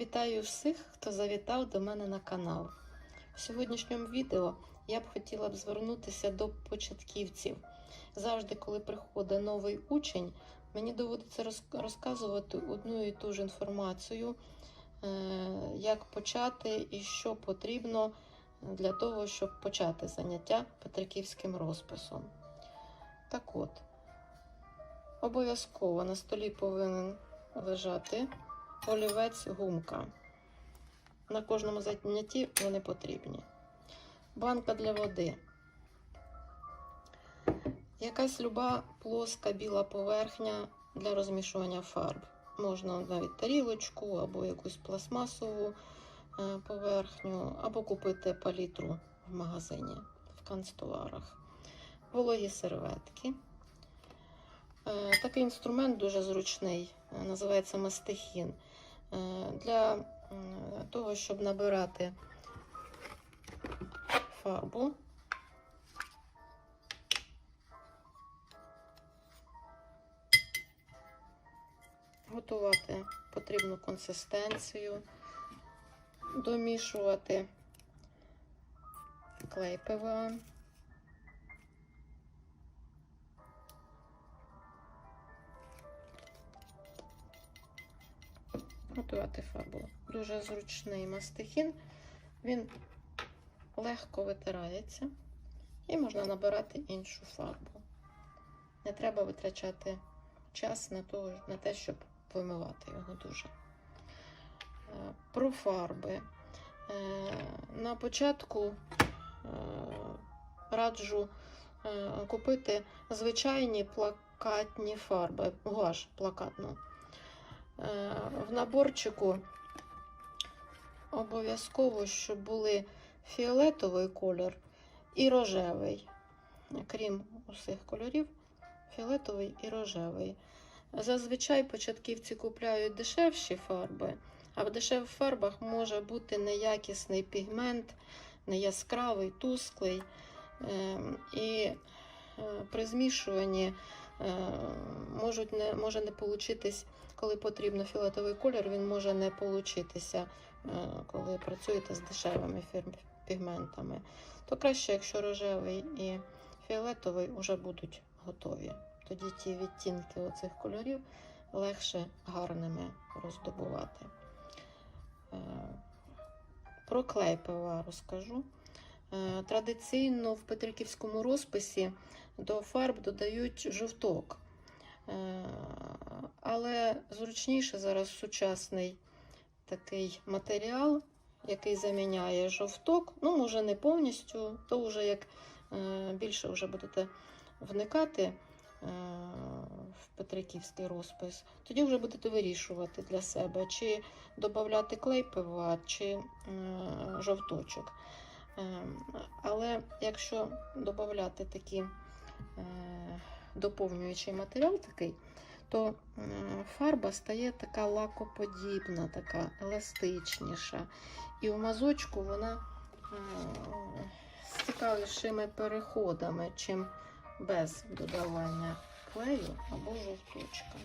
Вітаю всіх, хто завітав до мене на канал. В сьогоднішньому відео я б хотіла б звернутися до початківців. Завжди, коли приходить новий учень, мені доводиться розказувати одну і ту ж інформацію, е, як почати і що потрібно для того, щоб почати заняття петриківським розписом. Так от, обов'язково на столі повинен лежати олівець, гумка. На кожному занятті вони потрібні. Банка для води. Якась люба плоска біла поверхня для розмішування фарб. Можна навіть тарілочку або якусь пластмасову е, поверхню, або купити палітру в магазині, в канцтоварах. Вологі серветки. Е, Такий інструмент дуже зручний, е, називається мастихін. Е, Для того, щоб набирати фарбу. Готувати потрібну консистенцію, домішувати клей ПВА. Готувати фарбу. Дуже зручний мастихін. Він легко витирається і можна набирати іншу фарбу. Не треба витрачати час на, того, на те, щоб вимивати його дуже. Е, Про фарби. Е, На початку е, раджу купити звичайні плакатні фарби, гуаш плакатну. Е, В наборчику обов'язково, щоб були фіолетовий колір і рожевий. Крім усіх кольорів, фіолетовий і рожевий. Зазвичай початківці купляють дешевші фарби, а в дешевих фарбах може бути неякісний пігмент, неяскравий, тусклий. Ем, І е, при змішуванні е, можуть не, може не получитись коли потрібно фіолетовий колір, він може не получитися, е, коли працюєте з дешевими пігментами. То краще, якщо рожевий і фіолетовий вже будуть готові. Тоді ті відтінки оцих кольорів легше гарними роздобувати. Е, Про клей ПВА розкажу. Е, Традиційно в петриківському розписі до фарб додають жовток. Е, Але зручніше зараз сучасний такий матеріал, який заміняє жовток. Ну, може, не повністю, то вже як е, більше вже будете вникати е, в Петриківський розпис, тоді вже будете вирішувати для себе, чи додати клей ПВА, чи жовточок. Е, Але якщо додати такі доповнюючий матеріал такий, то фарба стає така лакоподібна, така еластичніша. І в мазочку вона е, з цікавішими переходами, чим без додавання клею або жовточка.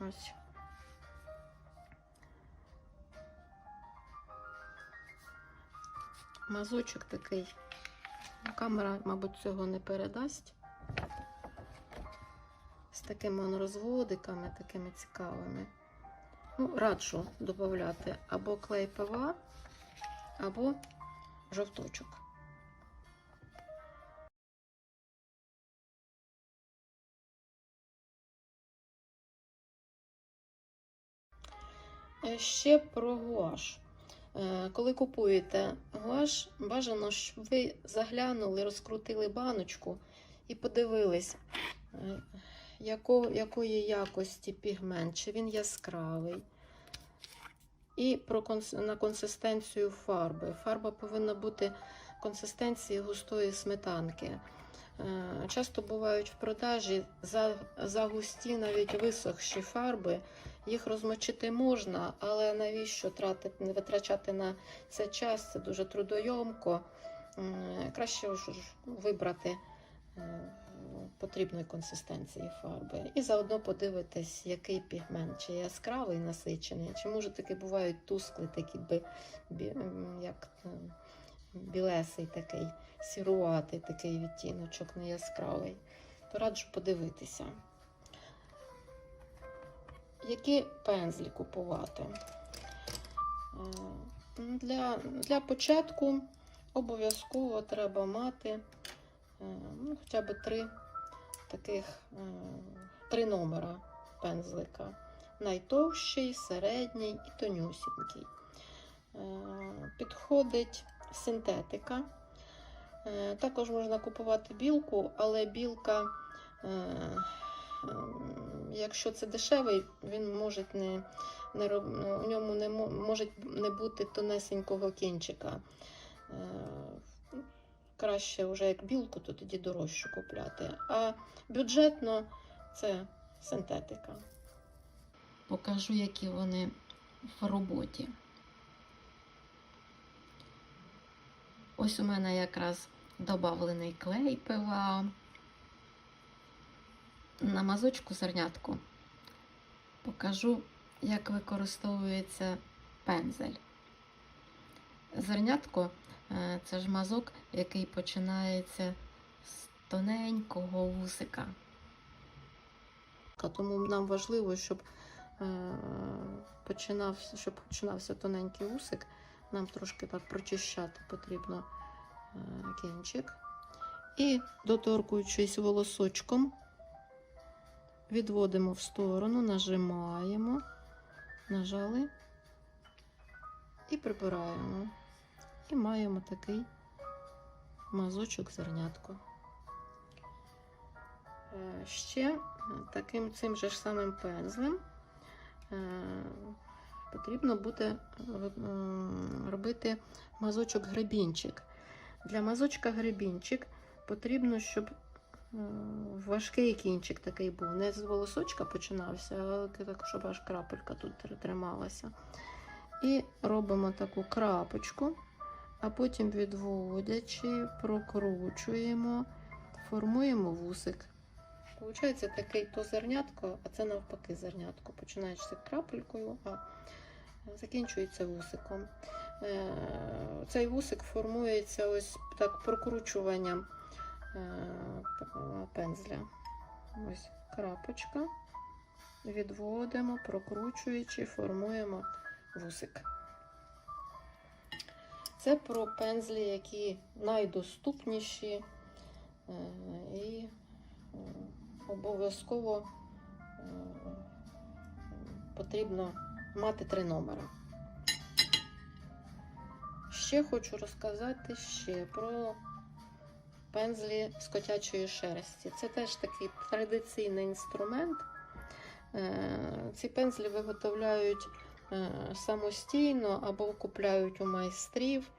Ось. Мазочок такий. Камера, мабуть, цього не передасть. Такими розводиками, такими цікавими. Ну, раджу додати або клей ПВА, або жовточок. Е, Ще про гуаш. Е, Коли купуєте гуаш, бажано, щоб ви заглянули, розкрутили баночку і подивились, е, яко, якої якості пігмент, чи він яскравий. І про на консистенцію фарби. Фарба повинна бути консистенції густої сметанки. Е, Часто бувають в продажі за, за густі, навіть висохші фарби. Їх розмочити можна, але навіщо тратити, не витрачати на це час? Це дуже трудойомко. Краще вибрати е, потрібної консистенції фарби. І заодно подивитись, який пігмент, чи яскравий насичений, чи може таки бувають тускли, такі би, бі, як е, білесий такий, сіруватий такий відтіночок, не яскравий. То раджу подивитися. Які пензлі купувати? Е, Для, для початку обов'язково треба мати ну, хоча б три таких е, три номера пензлика. Найтовщий, середній і тонюсінький. Е, Підходить синтетика. Е, Також можна купувати білку, але білка, е, якщо це дешевий, він може не, не у ньому не може не бути тонесенького кінчика. Краще вже як білку, то тоді дорожче купляти. А бюджетно це синтетика. Покажу, які вони в роботі. Ось у мене якраз додавлений клей ПВА. На мазочку зернятку покажу, як використовується пензель. Зернятко це ж мазок, який починається з тоненького вусика. Тому нам важливо, щоб, е, починався, щоб починався тоненький вусик. Нам трошки так прочищати потрібно е, кінчик. І доторкуючись волосочком, відводимо в сторону, нажимаємо, нажали і прибираємо. І маємо такий мазочок зернятко. Е, Ще таким цим же ж самим пензлем е, потрібно буде е, робити мазочок гребінчик. Для мазочка гребінчик потрібно, щоб важкий кінчик такий був. Не з волосочка починався, а так, щоб аж крапелька тут трималася. І робимо таку крапочку, а потім відводячи, прокручуємо, формуємо вусик. Получається такий то зернятко, а це навпаки зернятко. Починаєшся крапелькою, а закінчується вусиком. Е, Цей вусик формується ось так прокручуванням е, пензля. Ось крапочка. Відводимо, прокручуючи, формуємо вусик. Це про пензлі, які найдоступніші е, і е, обов'язково е, потрібно мати три номера. Ще хочу розказати ще про пензлі з котячої шерсті. Це теж такий традиційний інструмент. Ці пензлі виготовляють самостійно або купляють у майстрів.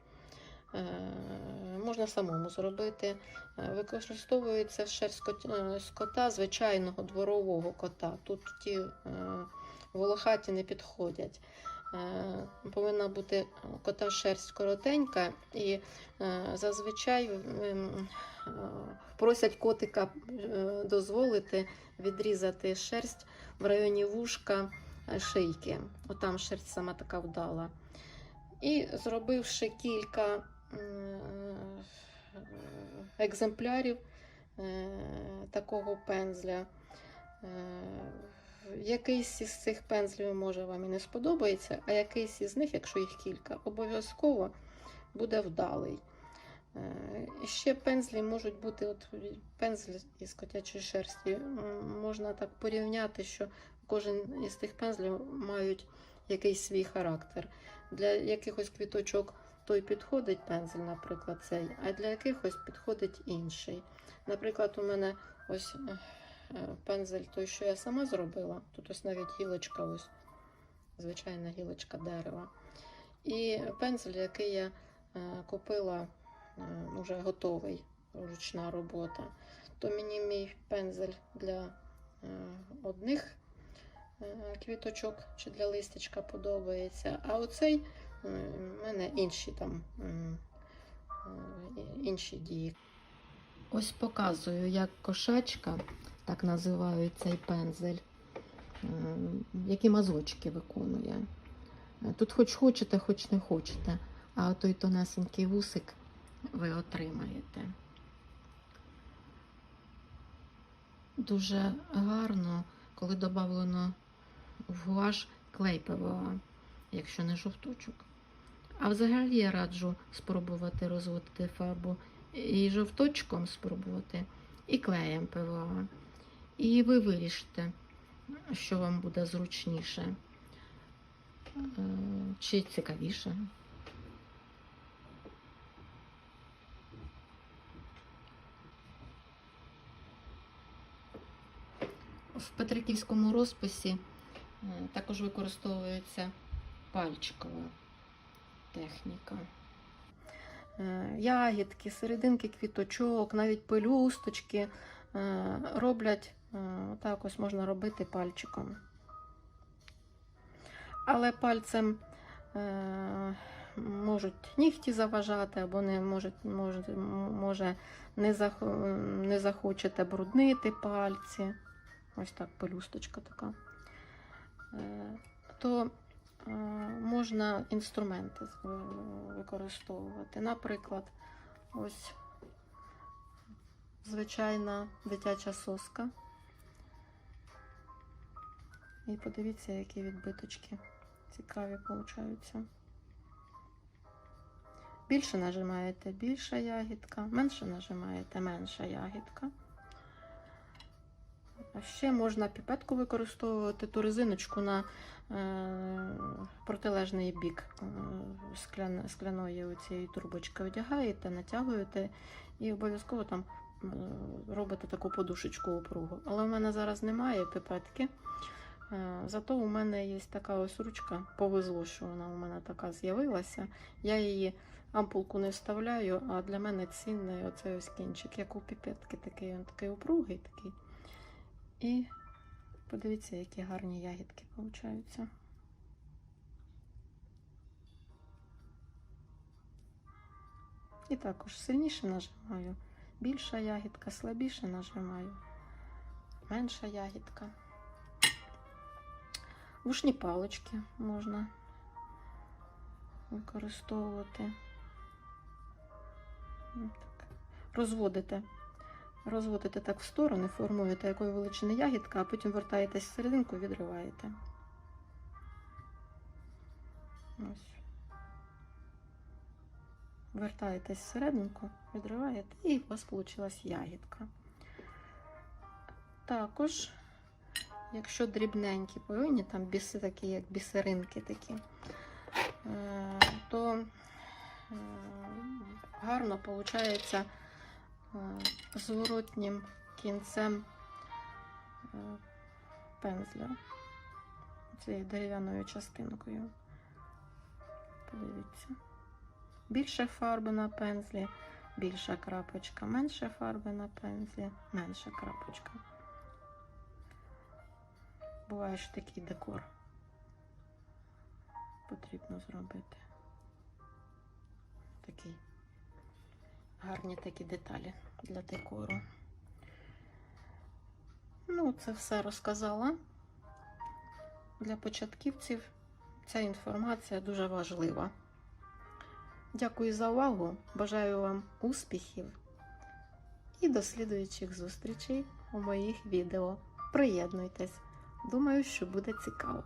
Е, Можна самому зробити. Е, Використовується шерсть е, кота, звичайного дворового кота. Тут ті е, волохаті не підходять. Е, Повинна бути кота шерсть коротенька, і е, зазвичай е, просять котика е, дозволити відрізати шерсть в районі вушка е, шийки. Отам шерсть сама така вдала. І зробивши кілька екземплярів е, такого пензля. е, Якийсь із цих пензлів може вам і не сподобається, а якийсь із них, якщо їх кілька, обов'язково буде вдалий. Е, Ще пензлі можуть бути, от пензлі із котячої шерсті. Можна так порівняти, що кожен із тих пензлів мають якийсь свій характер. Для якихось квіточок той підходить пензель, наприклад, цей, а для якихось підходить інший. Наприклад, у мене ось е, пензель той, що я сама зробила. Тут ось навіть гілочка, ось звичайна гілочка дерева. І пензель, який я е, купила вже готовий, ручна робота. То мені мій пензель для е, одних е, квіточок чи для листячка подобається. А оцей е, в мене інші там е, інші дії. Ось показую, як кошачка, так називають цей пензель, е, які мазочки виконує. Е, Тут хоч хочете, хоч не хочете, а той тонесенький вусик ви отримаєте. Дуже гарно, коли додавлено в гуаш клей ПВА, якщо не жовточок. А взагалі я раджу спробувати розводити фарбу і жовточком спробувати, і клеєм ПВА. І ви вирішите, що вам буде зручніше е, чи цікавіше. Петриківському розписі е, також використовується пальчикова техніка. Е, Ягідки, серединки квіточок, навіть пелюсточки е, роблять так ось можна робити пальчиком. Але пальцем можуть нігті заважати, або не можуть, може, може не захочете бруднити пальці. Ось так пелюсточка така. Е, То е, можна інструменти використовувати. Наприклад, ось звичайна дитяча соска. І подивіться, які відбиточки цікаві получаються. Більше нажимаєте більша ягідка, менше нажимаєте менша ягідка. Ще можна піпетку використовувати, ту резиночку на е, протилежний бік е, скляної цієї трубочки одягаєте, натягуєте і обов'язково там е, робите таку подушечку упругу. Але в мене зараз немає піпетки. Зато у мене є така ось ручка, повезло, що вона у мене така з'явилася. Я її ампулку не вставляю, а для мене цінний оцей ось кінчик, як у піпетки, такий він такий упругий такий. І подивіться, які гарні ягідки получаються. І також сильніше нажимаю. Більша ягідка, слабіше нажимаю. Менша ягідка. Вушні палички можна використовувати. Так. Розводите. Так в сторони, формуєте якої величини ягідка, а потім вертаєтесь в серединку і відриваєте. Ось. Вертаєтесь в серединку, відриваєте, і у вас вийшла ягідка. Також, якщо дрібненькі повинні, там біси такі, як бісеринки такі, е, то е, гарно виходить зворотнім кінцем е, пензля цією дерев'яною частинкою. Подивіться. Більше фарби на пензлі, більша крапочка, менше фарби на пензлі, менша крапочка. Буває ж такий декор. Потрібно зробити. Такий гарні такі деталі для декору. Ну, це все розказала. Для початківців ця інформація дуже важлива. Дякую за увагу. Бажаю вам успіхів і до слідуючих зустрічей у моїх відео. Приєднуйтесь. Думаю, що буде цікаво.